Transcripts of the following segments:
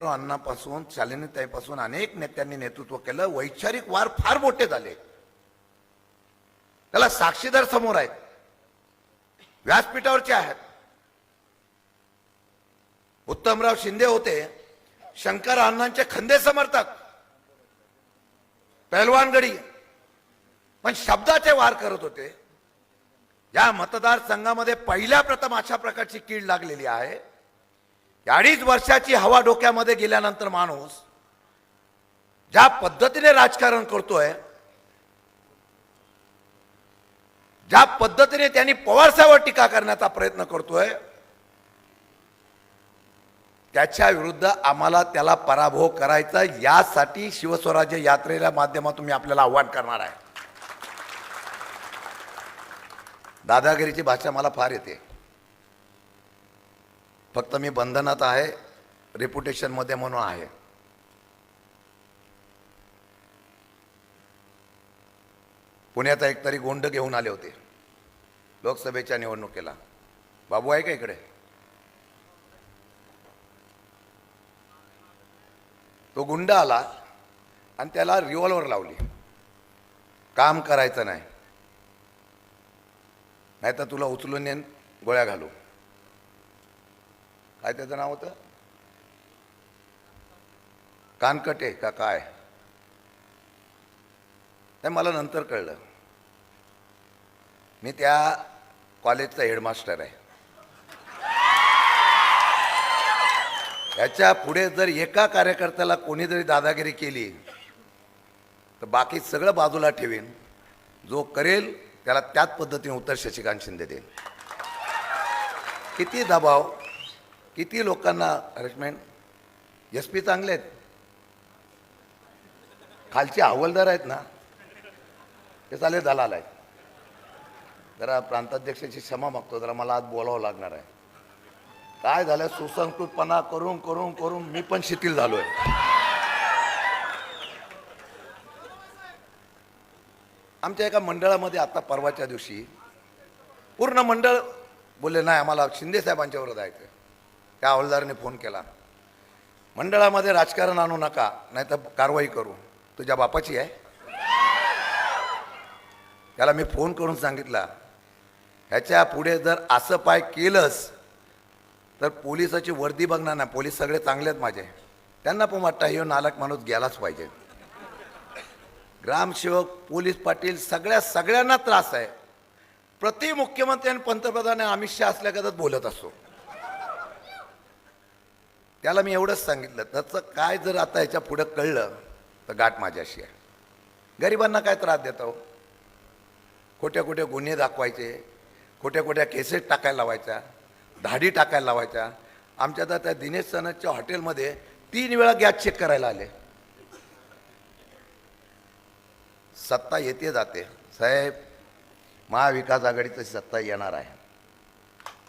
अण्णापासून शालिनीताईपासून अनेक नेत्यांनी नेतृत्व केलं. वैचारिक वार फार मोठे झाले. त्याला साक्षीदार समोर आहेत. व्यासपीठावरचे आहेत. उत्तमराव शिंदे होते. शंकर अण्णांचे खंदे समर्थक. पहलवानगडी पण शब्दाचे वार करत होते. या मतदारसंघामध्ये पहिल्या प्रथम अशा प्रकारची कीड लागलेली आहे. अडीच वर्षाची हवा डोक्यामध्ये गेल्यानंतर माणूस ज्या पद्धतीने राजकारण करतोय ज्या पद्धतीने त्यांनी पवारसाहेबांवर टीका करण्याचा प्रयत्न करतोय त्याच्या विरुद्ध आम्हाला त्याला पराभव करायचा यासाठी शिवस्वराज्य यात्रेच्या माध्यमातून मी आपल्याला आव्हान करणार आहे. दादागिरीची भाषा मला फार येते. फक्त मी बंधनात आहे रेप्युटेशनमध्ये म्हणून आहे. पुण्यात एक तरी गोंड घेऊन आले होते लोकसभेच्या निवडणुकीला. बाबू आहे का इकडे? तो गुंड आला आणि त्याला रिव्हॉल्वर लावली. काम करायचं नाही. नाही तर तुला उचलून येईन गोळ्या घालू. काय त्याचं नाव होतं? कानकटे का काय? नाही मला नंतर कळलं. मी त्या कॉलेजचा हेडमास्टर आहे. याच्यापुढे जर एका कार्यकर्त्याला कोणी जरी दादागिरी केली तर बाकी सगळं बाजूला ठेवीन. जो करेल त्याला त्याच पद्धतीने उत्तर शशिकांत शिंदे देईल. किती दबाव किती लोकांना हरेसमेंट एस पी चांगले आहेत. खालचे हवालदार आहेत ना ते चाले दलाल आहेत. जरा प्रांताध्यक्षाची क्षमा मागतो जरा मला आज बोलावं लागणार आहे. काय झालं? सुसंस्कृतपणा करून करून करून मी पण शिथिल झालोय. आमच्या एका मंडळामध्ये आता परवाच्या दिवशी पूर्ण मंडळ बोलले नाही आम्हाला शिंदेसाहेबांच्यावर जायचं त्या हवालदाराने फोन केला. मंडळामध्ये राजकारण आणू नका नाही तर कारवाई करू. तुझ्या बापाची आहे. त्याला मी फोन करून सांगितला ह्याच्या पुढे जर असं पाय केलंच तर पोलिसाची वर्दी बघणार नाही. पोलीस सगळे चांगले आहेत माझे. त्यांना पण वाटतं हे नालक माणूस गेलाच पाहिजे. ग्रामसेवक पोलीस पाटील सगळ्या सगळ्यांना त्रास आहे. प्रति मुख्यमंत्री आणि पंतप्रधान अमित शहा असल्यागतच बोलत असतो त्याला मी एवढंच सांगितलं त्याचं काय जर आता याच्या पुढं कळलं तर गाठ माझ्याशी आहे. गरिबांना काय त्रास देतो? हो? खोट्या खोट्या गुन्हे दाखवायचे खोट्या खोट्या केसेस टाकायला लावायच्या धाडी टाकायला लावायच्या. आमच्या तर त्या दिनेश सनदच्या हॉटेलमध्ये तीन वेळा गॅस चेक करायला आले. सत्ता येते जाते. साहेब महाविकास आघाडीची सत्ता येणार आहे.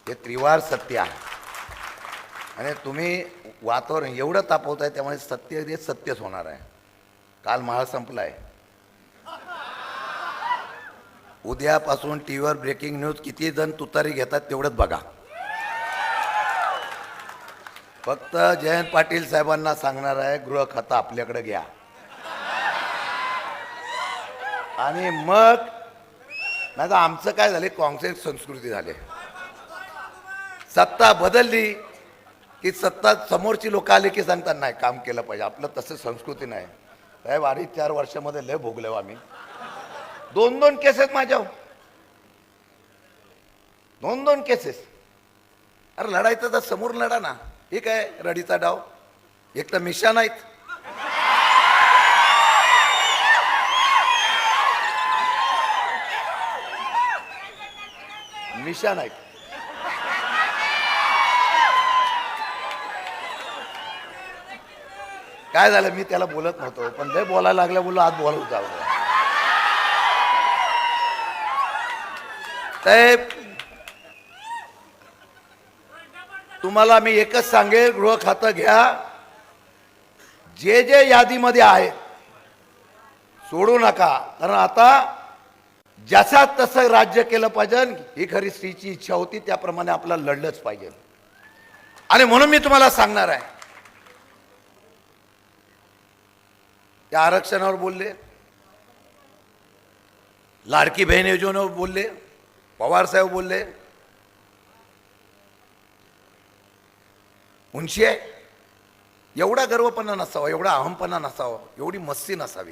हे त्रिवार सत्य आहे. आणि तुम्ही वातावरण एवढं तापवत आहे त्यामुळे सत्य ते सत्यच होणार आहे. काल महाळ संपला आहे उद्यापासून टी व्हीवर ब्रेकिंग न्यूज किती जण तुतारी घेतात तेवढंच बघा. फक्त जयंत पाटील साहेबांना सांगणार आहे गृह खाता आपल्याकडे घ्या. आणि मग नाही तर आमचं काय झाले काँग्रेस संस्कृती झाले. सत्ता बदलली की सत्ता समोरची लोक आली की सांगतात नाही काम केलं पाहिजे आपलं तसं संस्कृती नाही. साहेब अडीच चार वर्षामध्ये लय भोगलो आम्ही. दोन दोन केसेस माझ्या दोन दोन केसेस अरे लढायचं तर समोर लढा ना. ठीक आहे रडीचा डाव. एक तर मिशा नाहीत. मिशा नाईक काय झालं मी त्याला बोलत नव्हतो पण लय बोलायला लागल्या बोललो आज बोलत होता साहेब तुम्हाला मी एकच सांगेल गृह खातं घ्या. जे जे यादीमध्ये आहे सोडू नका. कारण आता ज्याचा तसं राज्य केलं पाहिजे ही खरी स्त्रीची इच्छा होती त्याप्रमाणे आपल्याला लढलंच पाहिजे. आणि म्हणून मी तुम्हाला सांगणार आहे. त्या आरक्षणावर बोलले. लाडकी बहीण योजनेवर बोलले. पवार साहेब बोलले. उंची आहे एवढा गर्वपणा नसावा एवढा अहमपणा नसावा एवढी मस्ती नसावी.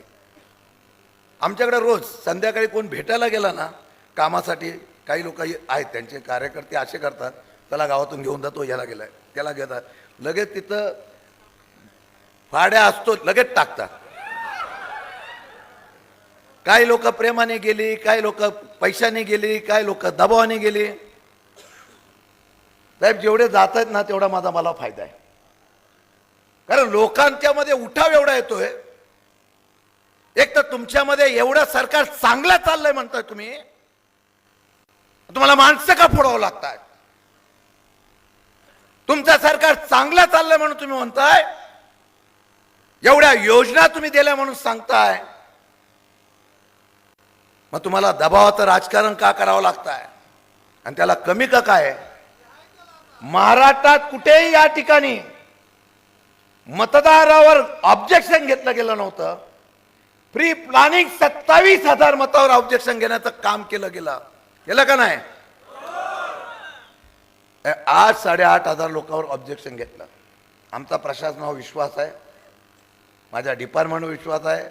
आमच्याकडे रोज संध्याकाळी कोण भेटायला गेला ना कामासाठी काही लोक आहेत त्यांचे कार्यकर्ते असे करतात त्याला गावातून घेऊन जातो याला गेला त्याला घेतात लगेच तिथं फाड्या असतो लगेच टाकतात. काही लोक प्रेमाने गेली काही लोक पैशाने गेली काही लोक दबावाने गेली. साहेब जेवढे जात आहेत ना तेवढा माझा मला फायदा आहे. कारण लोकांच्यामध्ये उठाव एवढा येतोय एक तर तुमच्यामध्ये एवढं सरकार चांगलं चाललंय म्हणताय तुम्ही. तुम्हाला माणसं का फोडावं लागतात तुमचं सरकार चांगलं चाललंय म्हणून तुम्ही म्हणताय. एवढ्या योजना तुम्ही दिल्या म्हणून सांगताय. मग तुम्हाला दबावाचं राजकारण का करावं लागतंय? आणि त्याला कमी का काय? महाराष्ट्रात कुठेही या ठिकाणी मतदारावर ऑब्जेक्शन घेतलं गेलं नव्हतं. प्री प्लॅनिंग सत्तावीस हजार मतावर ऑब्जेक्शन घेण्याचं काम केलं गेलं. केलं का नाही? आज आठ साडेआठ हजार लोकांवर ऑब्जेक्शन घेतलं. आमचा प्रशासनावर विश्वास आहे. माझ्या डिपार्टमेंटवर विश्वास आहे.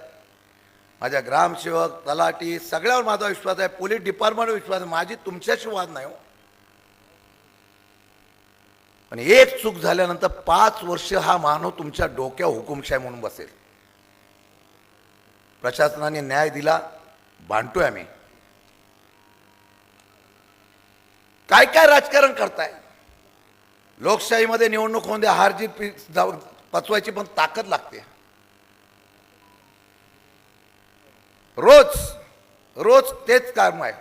माझ्या ग्रामसेवक तलाठी सगळ्यावर माझा विश्वास आहे. पोलीस डिपार्टमेंटवर विश्वास आहे. माझी तुमच्याशी वाद नाही हो. पण एक चूक झाल्यानंतर पाच वर्ष हा मानव तुमच्या डोक्या हुकुमशाही म्हणून बसेल. प्रशासनाने न्याय दिला भांडतोय आम्ही. काय काय राजकारण करताय? लोकशाहीमध्ये निवडणूक होऊन द्या हार जीत पचवायची पण ताकद लागते. रोज रोज तेच काम आहे.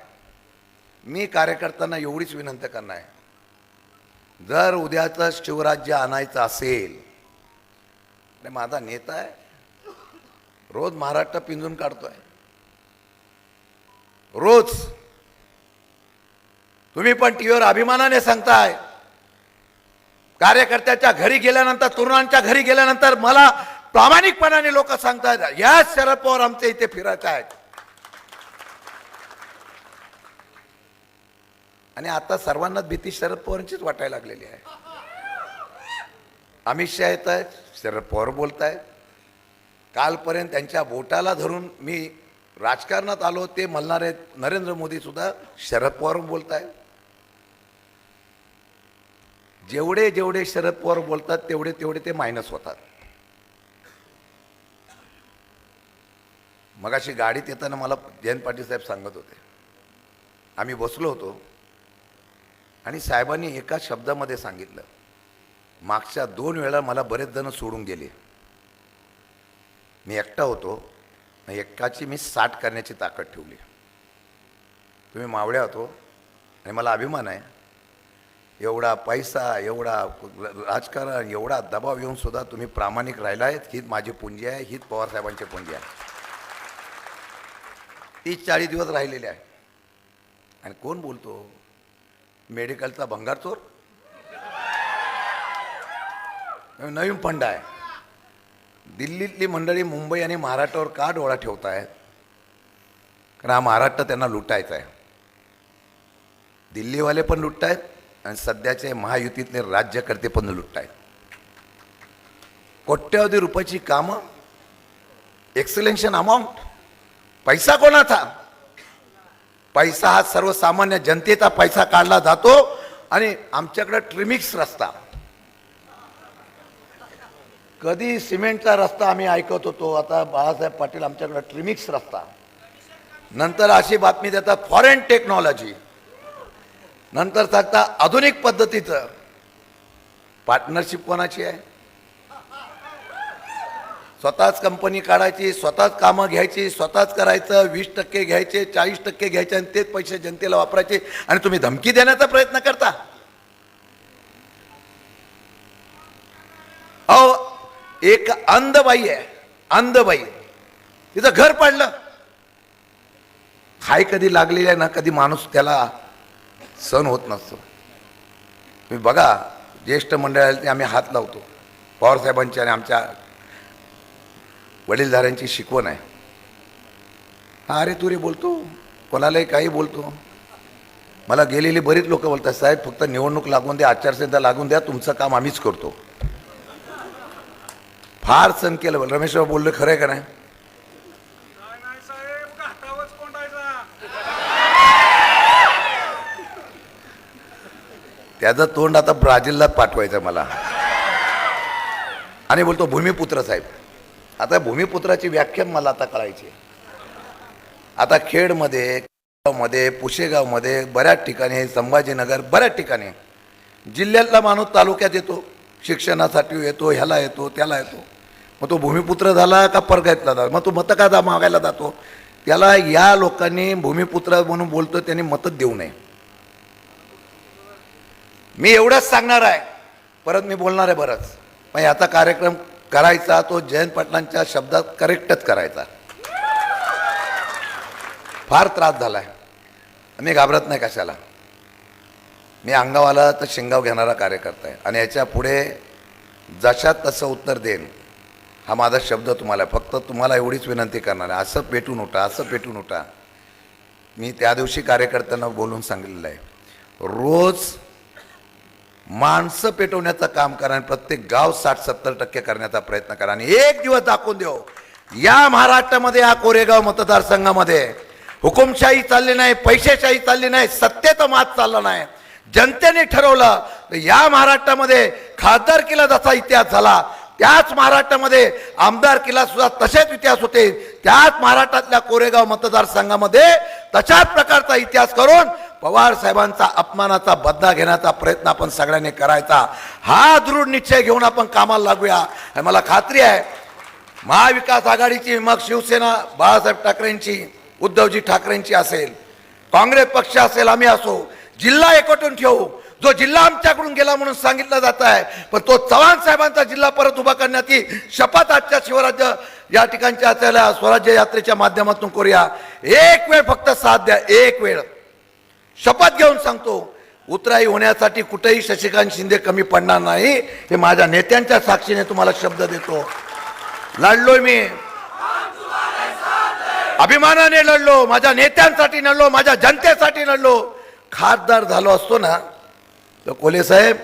मी कार्यकर्त्यांना एवढीच विनंती करणार आहे. जर उद्याचं शिवराज्य आणायचं असेल माझा नेता आहे रोज महाराष्ट्र पिंजून काढतोय. रोज. तुम्ही पण टीव्हीवर अभिमानाने सांगताय. कार्यकर्त्याच्या घरी गेल्यानंतर तरुणांच्या घरी गेल्यानंतर मला प्रामाणिकपणाने लोक सांगतात या शरद पवार आमच्या इथे फिरायचे आहेत. आणि आता सर्वांनाच भीती शरद पवारांचीच वाटायला लागलेली आहे. अमित शहा येत आहेत शरद पवार बोलत आहेत कालपर्यंत त्यांच्या बोटाला धरून मी राजकारणात आलो ते म्हणणारे नरेंद्र मोदीसुद्धा शरद पवार बोलत आहेत जेवढे जेवढे शरद पवार बोलतात तेवढे तेवढे ते मायनस होतात. मगाशी गाडीत येताना मला जयंत पाटील साहेब सांगत होते. आम्ही बसलो होतो आणि साहेबांनी एका शब्दामध्ये सांगितलं मागच्या दोन वेळा मला बरेच जण सोडून गेले. मी एकटा होतो आणि एकाची मी साठ करण्याची ताकद ठेवली. तुम्ही मावळ्या होतो आणि मला अभिमान आहे. एवढा पैसा एवढा राजकारण एवढा दबाव येऊन सुद्धा तुम्ही प्रामाणिक राहिला आहेत हीच माझी पुंजी आहे हीच पवारसाहेबांची पुंजी आहे. तीस चाळीस दिवस राहिलेले आहे. आणि कोण बोलतो? मेडिकलचा भंगार चोर नवीन फंड आहे. दिल्लीतली मंडळी मुंबई आणि महाराष्ट्रावर का डोळा ठेवतायत? कारण हा महाराष्ट्र त्यांना लुटायचा आहे. दिल्लीवाले पण लुटतायत आणि सध्याचे महायुतीतले राज्यकर्ते पण लुटतायत. कोट्यावधी रुपयाची कामं एक्सलेन्शन अमाऊंट पैसा कोणाचा? पैसा हा सर्वसामान्य जनतेचा पैसा काढला जातो आणि आमच्याकडं ट्रिमिक्स रस्ता. कधी सिमेंटचा रस्ता आम्ही ऐकत होतो. आता बाळासाहेब पाटील आमच्याकडं ट्रिमिक्स रस्ता. नंतर अशी बातमी देतात फॉरेन टेक्नॉलॉजी नंतर सांगता आधुनिक पद्धतीचं. पार्टनरशिप कोणाची आहे? स्वतःच कंपनी काढायची स्वतःच कामं घ्यायची स्वतःच करायचं वीस टक्के घ्यायचे चाळीस टक्के घ्यायचे आणि तेच पैसे जनतेला वापरायचे. आणि तुम्ही धमकी देण्याचा प्रयत्न करता. एक अंधबाई आहे अंधबाई. तिचं घर पडलं. हाय कधी लागलेली आहे ना कधी माणूस त्याला सण होत नसतो. तुम्ही बघा ज्येष्ठ मंडळाला आम्ही हात लावतो. पवारसाहेबांची आणि आमच्या वडीलधाऱ्यांची शिकवण आहे. हा अरे तुरे बोलतो. कोणालाही काही बोलतो. मला गेलेली बरीच लोक बोलतात साहेब फक्त निवडणूक लागून द्या आचारसंहिता लागून द्या तुमचं काम आम्हीच करतो. फार सण केलं. रमेशराव बोललं खरं आहे का नाही? त्याचं तोंड आता ब्राझीलला पाठवायचं मला. आणि बोलतो भूमिपुत्र साहेब. आता भूमिपुत्राची व्याख्या मला आता कळायची. आहे. आता खेडमध्ये मध्ये पुशेगावमध्ये बऱ्याच ठिकाणी संभाजीनगर बऱ्याच ठिकाणी जिल्ह्यातला माणूस तालुक्यात येतो शिक्षणासाठी येतो ह्याला येतो त्याला येतो. मग तो भूमिपुत्र झाला का परगायतला झाला मग तो मतं का जा- मागायला जातो. त्याला या लोकांनी भूमिपुत्र म्हणून बोलतो त्यांनी मतच देऊ नये. मी एवढंच सांगणार आहे. परत मी बोलणार आहे बरंच. पण याचा कार्यक्रम करायचा तो जयंत पाटलांच्या शब्दात करेक्टच करायचा. फार त्रास झालाय. मी घाबरत नाही कशाला. मी अंगावाला तर शिंगाव घेणारा कार्यकर्ता आहे. आणि याच्यापुढे जशात तसं उत्तर देईन. हा माझा शब्द तुम्हाला फक्त तुम्हाला एवढीच विनंती करणार आहे. असं पेटून उठा असं पेटून उठा मी त्या दिवशी कार्यकर्त्यांना बोलून सांगितलेलं आहे. रोज माणसं पेटवण्याचं काम करा आणि प्रत्येक गाव साठ सत्तर टक्के करण्याचा प्रयत्न करा आणि एक दिवस दाखवून देऊ. या महाराष्ट्रामध्ये या कोरेगाव मतदारसंघामध्ये हुकुमशाही चालली नाही पैसेशाही चालली नाही सत्तेचा मात चालला नाही. जनतेने ठरवलं तर या महाराष्ट्रामध्ये खासदारकीला जसा इतिहास झाला त्याच महाराष्ट्रामध्ये आमदारकीला सुद्धा तसेच इतिहास होते. त्याच महाराष्ट्रातल्या कोरेगाव मतदारसंघामध्ये तशाच प्रकारचा इतिहास करून पवार साहेबांचा अपमानाचा बदला घेण्याचा प्रयत्न आपण सगळ्यांनी करायचा. हा दृढ निश्चय घेऊन आपण कामाला लागूया. मला खात्री आहे महाविकास आघाडीची मग शिवसेना बाळासाहेब ठाकरेंची उद्धवजी ठाकरेंची असेल काँग्रेस पक्ष असेल आम्ही असो जिल्हा एकवटून ठेवू. जो जिल्हा आमच्याकडून गेला म्हणून सांगितलं जात आहे पण तो चव्हाण साहेबांचा जिल्हा परत उभा करण्यात ही शपथ आजच्या शिवराज्य या ठिकाणच्या असलेल्या स्वराज्य यात्रेच्या माध्यमातून करूया. एक वेळ फक्त साथ द्या एक वेळ. शपथ घेऊन सांगतो उतराई होण्यासाठी कुठेही शशिकांत शिंदे कमी पडणार नाही हे माझ्या नेत्यांच्या साक्षीने तुम्हाला शब्द देतो. लढलोय मी. अभिमानाने लढलो माझ्या नेत्यांसाठी लढलो माझ्या जनतेसाठी लढलो. खासदार झालो असतो ना तर कोले साहेब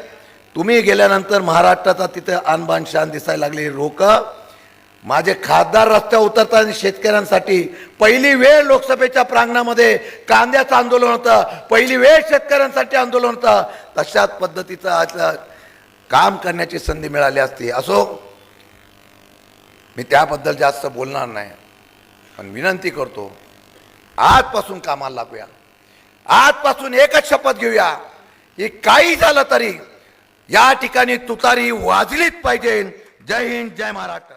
तुम्ही गेल्यानंतर महाराष्ट्राचा तिथे आणबाण शान दिसायला लागली. लोक माझे खासदार रस्त्यावर उतरताना शेतकऱ्यांसाठी पहिली वेळ लोकसभेच्या प्रांगणामध्ये कांद्याचं आंदोलन होतं. पहिली वेळ शेतकऱ्यांसाठी आंदोलन होतं. तशाच पद्धतीचं आज काम करण्याची संधी मिळाली असती. असो मी त्याबद्दल जास्त बोलणार नाही. पण विनंती करतो आजपासून कामाला लागूया. आजपासून एकच शपथ घेऊया. हे काही झालं तरी या ठिकाणी तुतारी वाजलीच पाहिजे. जय हिंद जय महाराष्ट्र.